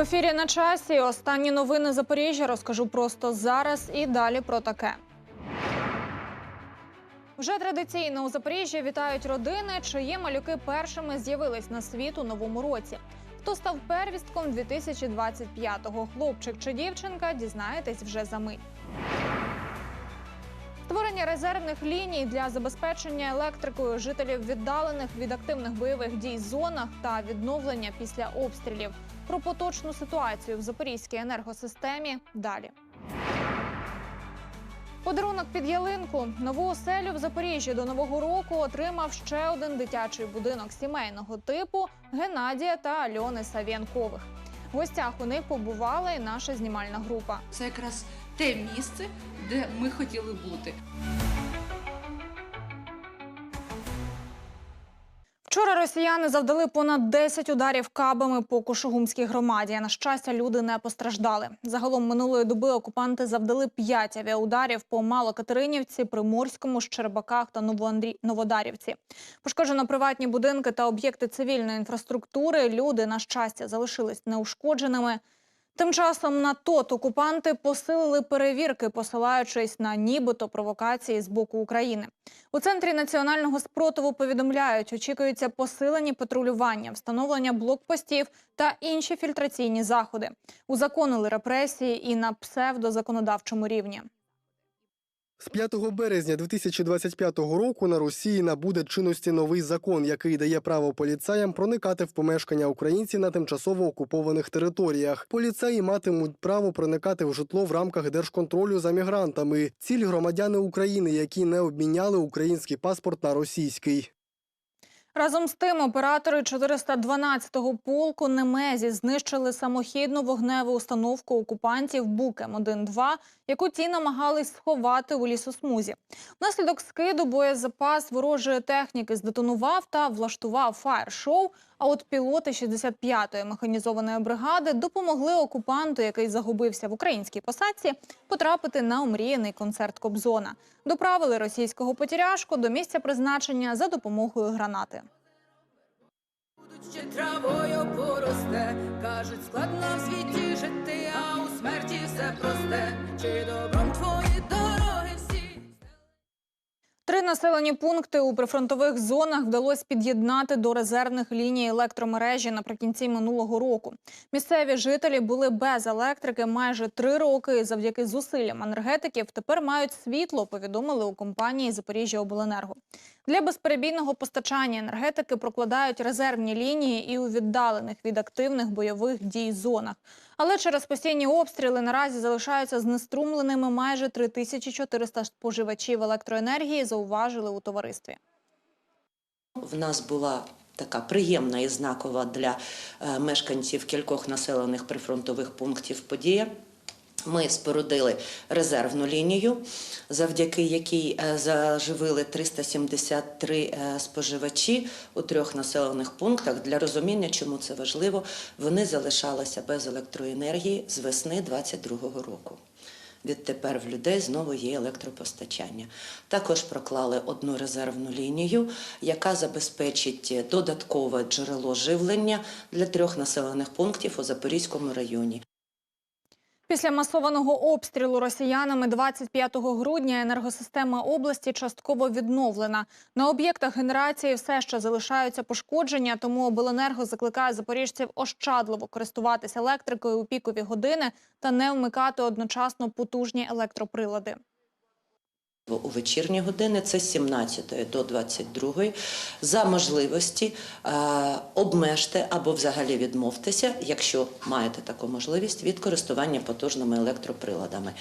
В ефірі на часі останні новини Запоріжжя розкажу просто зараз і далі про таке. Вже традиційно у Запоріжжі вітають родини, чиї малюки першими з'явились на світ у новому році. Хто став первістком 2025-го? Хлопчик чи дівчинка? Дізнаєтесь вже за мить. Створення резервних ліній для забезпечення електрикою жителів віддалених від активних бойових дій зонах та відновлення після обстрілів. Про поточну ситуацію в запорізькій енергосистемі далі. Подарунок під ялинку. Нову оселю в Запоріжжі до нового року отримав ще один дитячий будинок сімейного типу Геннадія та Альони Савєнкових. В гостях у них побувала і наша знімальна група. Це якраз те місце, де ми хотіли бути. Вчора росіяни завдали понад 10 ударів кабами по Кошугумській громаді. На щастя, люди не постраждали. Загалом минулої доби окупанти завдали 5 авіаударів по Малокатеринівці, Приморському, Щербаках та. Новодарівці. Пошкоджено приватні будинки та об'єкти цивільної інфраструктури. Люди, на щастя, залишились неушкодженими. Тим часом на ТОТ окупанти посилили перевірки, посилаючись на нібито провокації з боку України. У центрі національного спротиву повідомляють, очікуються посилені патрулювання, встановлення блокпостів та інші фільтраційні заходи. Узаконили репресії і на псевдозаконодавчому рівні. З 5 березня 2025 року на Росії набуде чинності новий закон, який дає право поліцаям проникати в помешкання українців на тимчасово окупованих територіях. Поліцаї матимуть право проникати в житло в рамках держконтролю за мігрантами. Ціль громадяни України, які не обміняли український паспорт на російський. Разом з тим, оператори 412-го полку Немезі знищили самохідну вогневу установку окупантів Букем 1-2, яку ті намагались сховати у лісосмузі. Внаслідок скиду боєзапас ворожої техніки здетонував та влаштував фаєр-шоу. А от пілоти 65-ї механізованої бригади допомогли окупанту, який загубився в українській посадці, потрапити на омріяний концерт Кобзона. Доправили російського потіряшку до місця призначення за допомогою гранати. Ще травою поросте, кажуть, складно в світі жити, а у смерті все просте. Чи добром твої дороги всі? Три населені пункти у прифронтових зонах вдалося під'єднати до резервних ліній електромережі наприкінці минулого року. Місцеві жителі були без електрики майже три роки. Завдяки зусиллям енергетиків тепер мають світло. Повідомили у компанії Запоріжжя Обленерго. Для безперебійного постачання енергетики прокладають резервні лінії і у віддалених від активних бойових дій зонах. Але через постійні обстріли наразі залишаються знеструмленими майже 3400 споживачів електроенергії. Зауважили у товаристві. В нас була така приємна і знакова для е, мешканців кількох населених прифронтових пунктів подія. Ми спорудили резервну лінію, завдяки якій е, заживили 373 е, споживачі у трьох населених пунктах. Для розуміння, чому це важливо, вони залишалися без електроенергії з весни 2022 року. Відтепер в людей знову є електропостачання. Також проклали одну резервну лінію, яка забезпечить додаткове джерело живлення для трьох населених пунктів у Запорізькому районі. Після масованого обстрілу росіянами 25 грудня енергосистема області частково відновлена. На об'єктах генерації все ще залишаються пошкодження, тому обленерго закликає запоріжців ощадливо користуватися електрикою у пікові години та не вмикати одночасно потужні електроприлади. У вечірні години це з 17 до 22. За можливості е, обмежте або взагалі відмовтеся, якщо маєте таку можливість, від користування потужними електроприладами.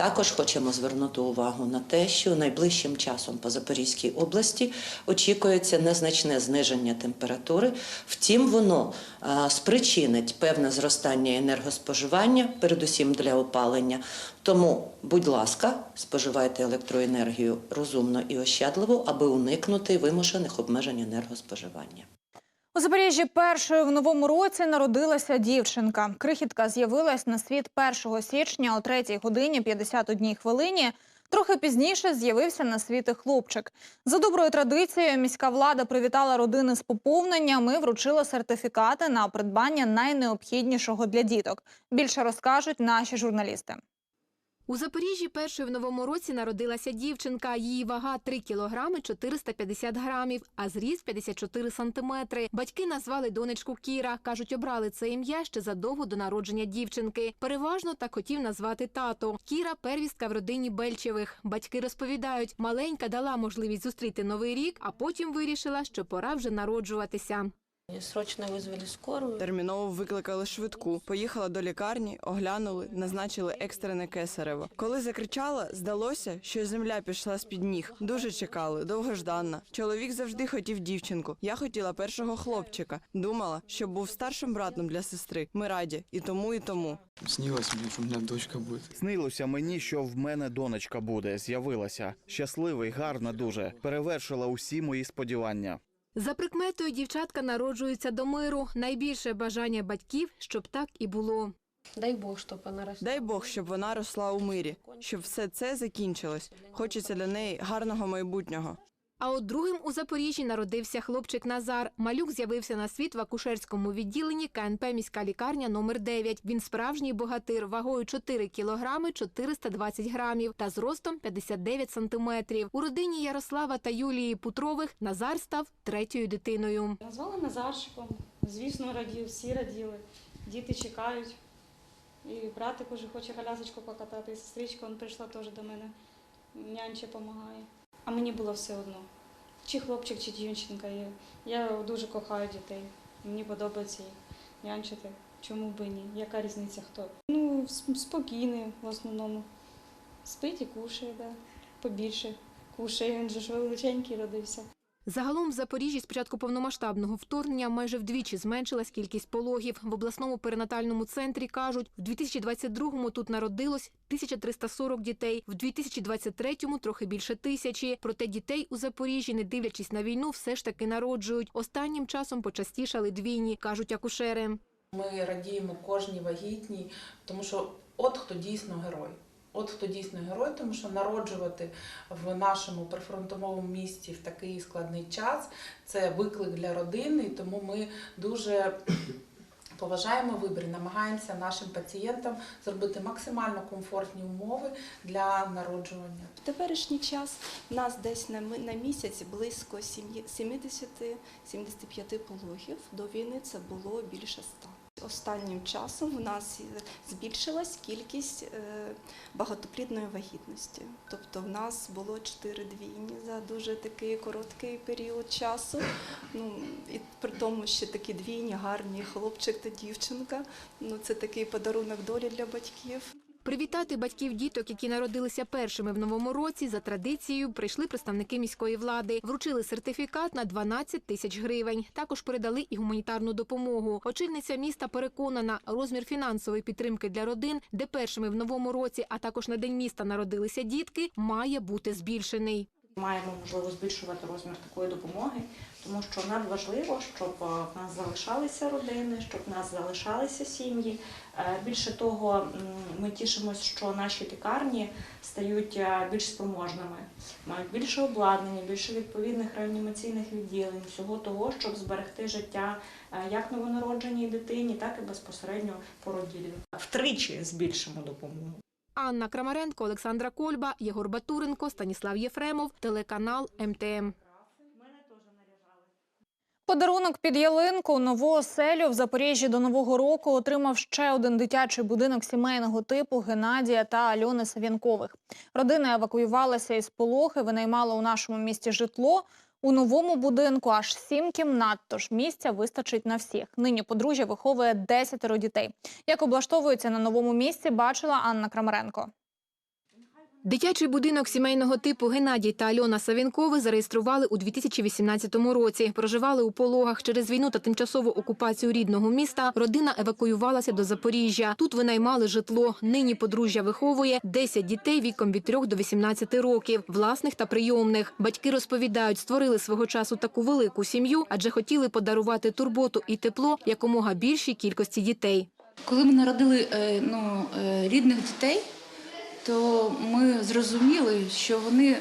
Також хочемо звернути увагу на те, що найближчим часом по Запорізькій області очікується незначне зниження температури. Втім, воно спричинить певне зростання енергоспоживання, передусім для опалення. Тому, будь ласка, споживайте електроенергію розумно і ощадливо, аби уникнути вимушених обмежень енергоспоживання. У Запоріжжі першою в новому році народилася дівчинка. Крихітка з'явилась на світ 1 січня о 3 годині 51 хвилині. Трохи пізніше з'явився на світ і хлопчик. За доброю традицією, міська влада привітала родини з поповненням і вручила сертифікати на придбання найнеобхіднішого для діток. Більше розкажуть наші журналісти. У Запоріжжі першою в новому році народилася дівчинка. Її вага 3 кілограми 450 грамів, а зріст 54 сантиметри. Батьки назвали донечку Кіра. Кажуть, обрали це ім'я ще задовго до народження дівчинки. Переважно так хотів назвати тато. Кіра первістка в родині Бельчевих. Батьки розповідають, маленька дала можливість зустріти новий рік, а потім вирішила, що пора вже народжуватися. Срочно вызвали скорую. Терміново викликали швидку. Поїхала до лікарні, оглянули, назначили екстрене кесарево. Коли закричала, здалося, що земля пішла з під ніг. Дуже чекали, довгожданна. Чоловік завжди хотів дівчинку. Я хотіла першого хлопчика. Думала, що був старшим братом для сестри. Ми раді і тому, і тому. Снилось мне, что у меня дочка будет. Снилося мені, що в мене донечка буде, з'явилася. Щасливий, гарна дуже. Перевершила усі мої сподівання. За прикметою дівчатка народжуються до миру. Найбільше бажання батьків, щоб так і було. Дай бог, щоб вона росла. Дай Бог, щоб вона росла у мирі, щоб все це закінчилось. Хочеться для неї гарного майбутнього. А от другим у Запоріжжі народився хлопчик Назар. Малюк з'явився на світ в акушерському відділенні КНП міська лікарня номер 9 Він справжній богатир, вагою 4 кілограми 420 грамів та зростом 59 сантиметрів. У родині Ярослава та Юлії Путрових Назар став третьою дитиною. Назвали Назарчиком. Звісно, радів, всі раділи. Діти чекають. І братик уже хоче колясочку покатати, і сестричка прийшла теж до мене. Нянче допомагає. А мені було все одно. Чи хлопчик, чи дівчинка. Я, дуже кохаю дітей. Мені подобається їх нянчити. Чому би ні? Яка різниця хто? Ну, спокійний в основному. Спить і кушає, да. побільше кушає. Він же ж величенький родився. Загалом в Запоріжжі з початку повномасштабного вторгнення майже вдвічі зменшилась кількість пологів. В обласному перинатальному центрі кажуть, в 2022-му тут народилось 1340 дітей, в 2023-му трохи більше тисячі. Проте дітей у Запоріжжі, не дивлячись на війну, все ж таки народжують. Останнім часом почастішали двійні, кажуть акушери. Ми радіємо кожній вагітній, тому що от хто дійсно герой. От хто дійсно герой, тому що народжувати в нашому прифронтовому місті в такий складний час це виклик для родини, тому ми дуже поважаємо вибір, намагаємося нашим пацієнтам зробити максимально комфортні умови для народжування. В теперішній час в нас десь на, місяць близько сім'ї- 70-75 пологів. До війни це було більше 100. Останнім часом в нас збільшилась кількість е, багатоплідної вагітності. Тобто в нас було 4 двійні за дуже такий короткий період часу. Ну, і при тому, що такі двійні, гарні хлопчик та дівчинка. Ну, це такий подарунок долі для батьків. Привітати батьків діток, які народилися першими в новому році, за традицією прийшли представники міської влади, вручили сертифікат на 12 тисяч гривень. Також передали і гуманітарну допомогу. Очільниця міста переконана, розмір фінансової підтримки для родин, де першими в новому році, а також на день міста народилися дітки, має бути збільшений. Маємо можливо збільшувати розмір такої допомоги, тому що надважливо, щоб е, в нас залишалися родини, щоб в нас залишалися сім'ї. Е, Більше того, ми тішимося, що наші лікарні стають е, більш спроможними, мають більше обладнання, більше відповідних реанімаційних відділень, всього того, щоб зберегти життя як новонародженій дитині, так і безпосередньо породіллю. Втричі збільшимо допомогу. Анна Крамаренко, Олександра Кольба, Єгор Батуренко, Станіслав Єфремов, телеканал МТМ. Подарунок під ялинку нову оселю в Запоріжжі до нового року отримав ще один дитячий будинок сімейного типу Геннадія та Альони Сав'янкових. Родина евакуювалася із Полохи, винаймала у нашому місті житло. У новому будинку аж сім кімнат, тож місця вистачить на всіх. Нині подружжя виховує десятеро дітей. Як облаштовується на новому місці, бачила Анна Крамаренко. Дитячий будинок сімейного типу Геннадій та Альона Савінкови зареєстрували у 2018 році. Проживали у пологах через війну та тимчасову окупацію рідного міста. Родина евакуювалася до Запоріжжя. Тут винаймали житло. Нині подружжя виховує 10 дітей віком від 3 до 18 років, власних та прийомних. Батьки розповідають, створили свого часу таку велику сім'ю, адже хотіли подарувати турботу і тепло якомога більшій кількості дітей. Коли ми народили е, ну, е, рідних дітей, то ми зрозуміли, що вони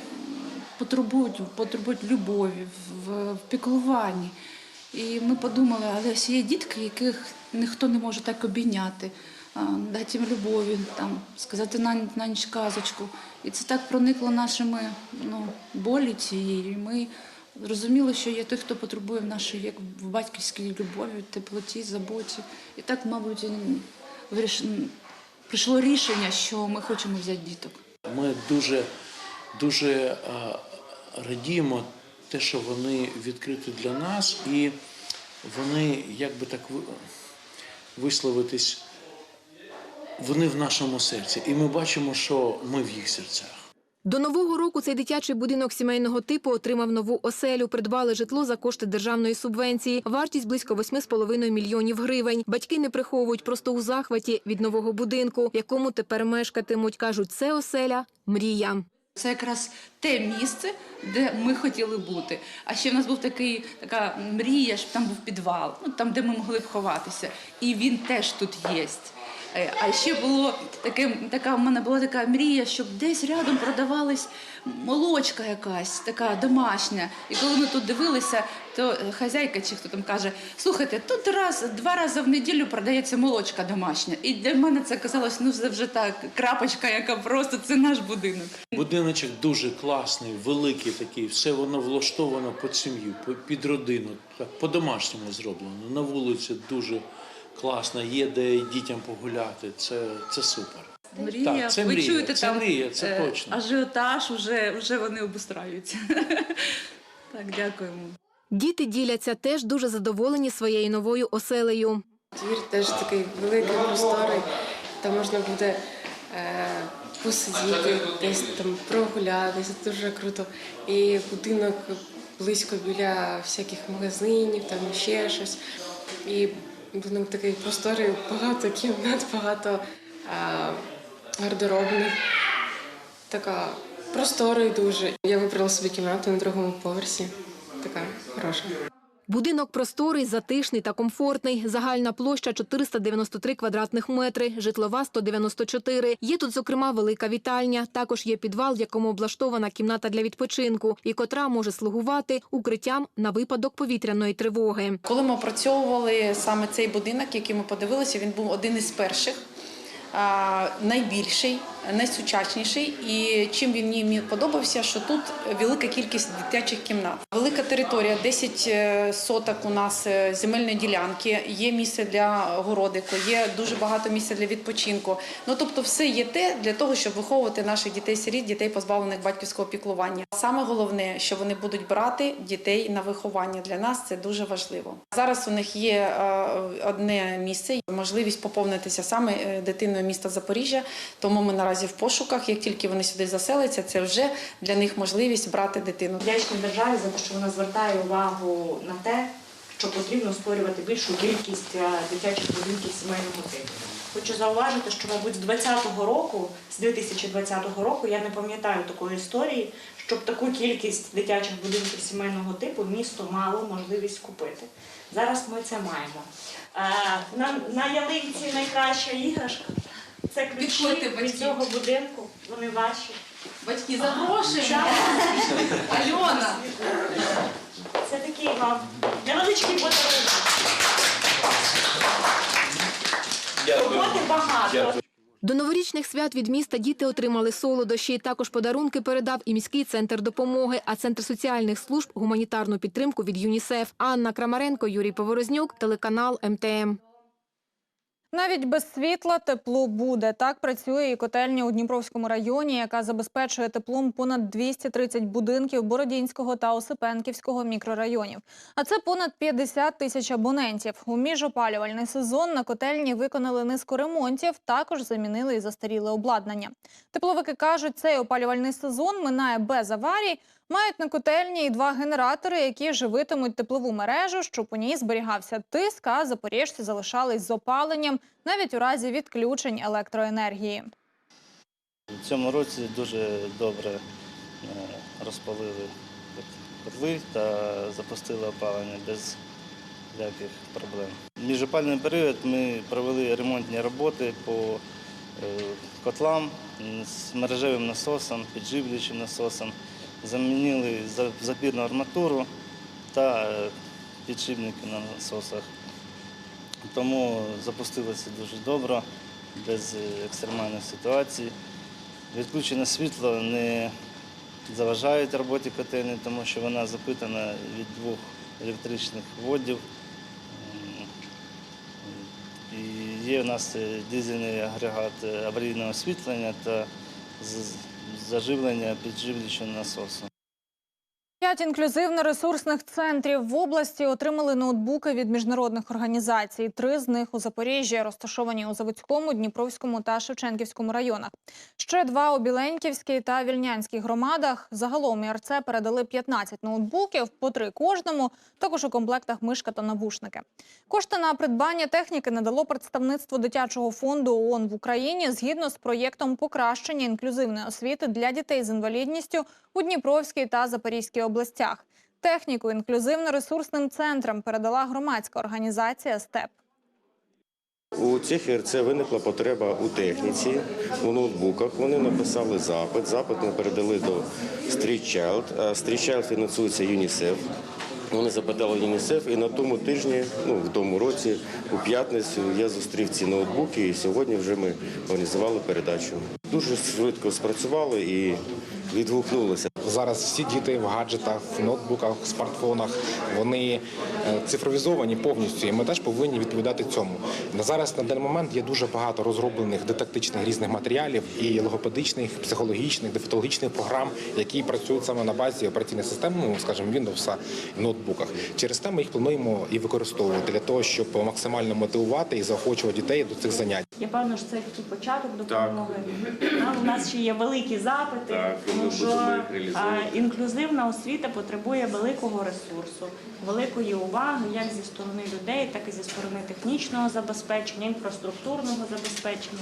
потребують, потребують любові, в, в піклуванні. І ми подумали, але ж є дітки, яких ніхто не може так обійняти, дати їм любові, там, сказати на, на ніч казочку. І це так проникло нашими ну, болі цієї. І Ми зрозуміли, що є той, хто потребує в нашій як батьківській любові, теплоті, заботі. І так, мабуть, і виріш... прийшло рішення, що ми хочемо взяти діток. Ми дуже, дуже е, радіємо те, що вони відкриті для нас, і вони, як би так висловитись, вони в нашому серці. І ми бачимо, що ми в їх серцях. До нового року цей дитячий будинок сімейного типу отримав нову оселю. Придбали житло за кошти державної субвенції. Вартість близько 8,5 мільйонів гривень. Батьки не приховують просто у захваті від нового будинку, в якому тепер мешкатимуть. кажуть, це оселя мрія. Це якраз те місце, де ми хотіли бути. А ще в нас був такий така мрія, щоб там був підвал, ну там, де ми могли б ховатися. І він теж тут є. Е, А ще було таке, така в мене була така мрія, щоб десь рядом продавалась молочка якась, така домашня. І коли ми тут дивилися, то е, хазяйка чи хто там каже: слухайте, тут раз, два рази в неділю продається молочка домашня. І для мене це казалось, ну це вже так, крапочка, яка просто це наш будинок. Будиночок дуже класний, великий такий, все воно влаштовано під сім'ю, по- під родину, так, по-домашньому зроблено. На вулиці дуже класно, є де дітям погуляти. Це, це супер. Мрія, Так, це ви мрія, чуєте це там мрія, це е, точно. ажіотаж, вже, вже вони обустраюються. так, дякуємо. Діти діляться теж дуже задоволені своєю новою оселею. Двір теж такий великий, просторий, там можна буде е, посидіти, десь там прогулятися, дуже круто. І будинок близько біля всяких магазинів, там ще щось. І будинок такий просторий, багато кімнат, багато е, гардеробних. Така просторий дуже. Я вибрала собі кімнату на другому поверсі. Така хороша. Будинок просторий, затишний та комфортний. Загальна площа 493 квадратних метри, житлова 194. Є тут, зокрема, велика вітальня. Також є підвал, в якому облаштована кімната для відпочинку, і котра може слугувати укриттям на випадок повітряної тривоги. Коли ми опрацьовували саме цей будинок, який ми подивилися, він був один із перших, найбільший, найсучасніший. І чим він мені подобався, що тут велика кількість дитячих кімнат. Велика територія, 10 е, соток у нас е, земельної ділянки, є місце для городику, є дуже багато місця для відпочинку. Ну тобто, все є те для того, щоб виховувати наших дітей-сиріт, дітей позбавлених батьківського піклування. Саме головне, що вони будуть брати дітей на виховання. Для нас це дуже важливо. Зараз у них є е, одне місце, можливість поповнитися саме дитиною міста Запоріжжя. Тому ми наразі в пошуках. Як тільки вони сюди заселяться, це вже для них можливість брати дитину. Вдячні державі за те, що вона звертає увагу на те, що потрібно створювати більшу кількість е, дитячих будинків сімейного типу. Хочу зауважити, що, мабуть, з 2020 року, з 2020 року, я не пам'ятаю такої історії, щоб таку кількість дитячих будинків сімейного типу місто мало можливість купити. Зараз ми це маємо. Е, На, на ялинці найкраща іграшка. Це ключі Підходьте, батьки. від цього будинку. Вони ваші. Батьки, запрошуємо. Так. Альона. Це такий вам невеличкий подарунок. Роботи багато. До новорічних свят від міста діти отримали солодощі. Також подарунки передав і міський центр допомоги, а центр соціальних служб гуманітарну підтримку від ЮНІСЕФ. Анна Крамаренко, Юрій Поворознюк, телеканал МТМ. Навіть без світла тепло буде. Так працює і котельня у Дніпровському районі, яка забезпечує теплом понад 230 будинків Бородінського та Осипенківського мікрорайонів. А це понад 50 тисяч абонентів. У міжопалювальний сезон на котельні виконали низку ремонтів, також замінили і застаріле обладнання. Тепловики кажуть, цей опалювальний сезон минає без аварій. Мають на котельні і два генератори, які живитимуть теплову мережу, щоб у ній зберігався тиск, а запоріжці залишались з опаленням навіть у разі відключень електроенергії. У цьому році дуже добре е, розпалили котли та запустили опалення без ніяких проблем. Міжопальний період ми провели ремонтні роботи по е, котлам з мережевим насосом, підживлюючим насосом, замінили за- запірну арматуру та е, підшипники на насосах. Тому запустилося дуже добре, без е, екстремальних ситуацій. Відключене світло не заважає роботі котельні, тому що вона запитана від двох електричних водів. І є у нас е, дизельний агрегат аварійного освітлення та заживлення підживлюючого насосу. П'ять інклюзивно-ресурсних центрів в області отримали ноутбуки від міжнародних організацій. Три з них у Запоріжжі, розташовані у Заводському, Дніпровському та Шевченківському районах. Ще два у Біленьківській та Вільнянській громадах. Загалом ІРЦ передали 15 ноутбуків, по три кожному, також у комплектах мишка та навушники. Кошти на придбання техніки надало представництво дитячого фонду ООН в Україні згідно з проєктом покращення інклюзивної освіти для дітей з інвалідністю у Дніпровській та Запорізькій областях. Техніку інклюзивно-ресурсним центрам передала громадська організація СТЕП. У цих РЦ виникла потреба у техніці, у ноутбуках. Вони написали запит. Запит ми передали до Street Child. Street Child фінансується ЮНІСЕФ. Вони запитали ЮНІСЕФ, і на тому тижні, ну в тому році, у п'ятницю, я зустрів ці ноутбуки, і сьогодні вже ми організували передачу. Дуже швидко спрацювали і відгукнулися. Зараз всі діти в гаджетах, в ноутбуках, в смартфонах вони е, цифровізовані повністю, і ми теж повинні відповідати цьому. На зараз на даний момент є дуже багато розроблених дидактичних різних матеріалів і логопедичних, психологічних, дефектологічних програм, які працюють саме на базі операційної системи, ну, скажімо, Windows в ноутбуках. Через те ми їх плануємо і використовувати для того, щоб максимально мотивувати і заохочувати дітей до цих занять. Я певно, що це такий початок допомоги. А, У нас ще є великі запити, Так, тому що а, інклюзивна освіта потребує великого ресурсу, великої уваги як зі сторони людей, так і зі сторони технічного забезпечення, інфраструктурного забезпечення.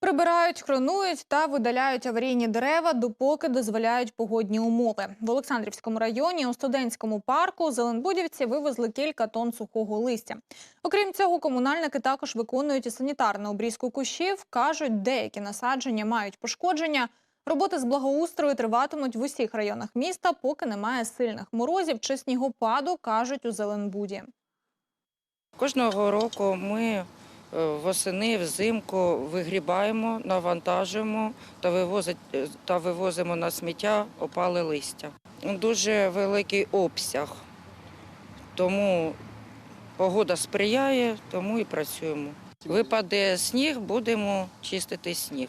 Прибирають, хронують та видаляють аварійні дерева, допоки дозволяють погодні умови. В Олександрівському районі у студентському парку зеленбудівці вивезли кілька тонн сухого листя. Окрім цього, комунальники також виконують і санітарну обрізку кущів. кажуть, деякі насадження мають пошкодження. Роботи з благоустрою триватимуть в усіх районах міста, поки немає сильних морозів чи снігопаду, кажуть у Зеленбуді. Кожного року ми е, восени, взимку вигрібаємо, навантажуємо е, та вивозимо на сміття опале листя. Дуже великий обсяг, тому погода сприяє, тому і працюємо. Випаде сніг, будемо чистити сніг.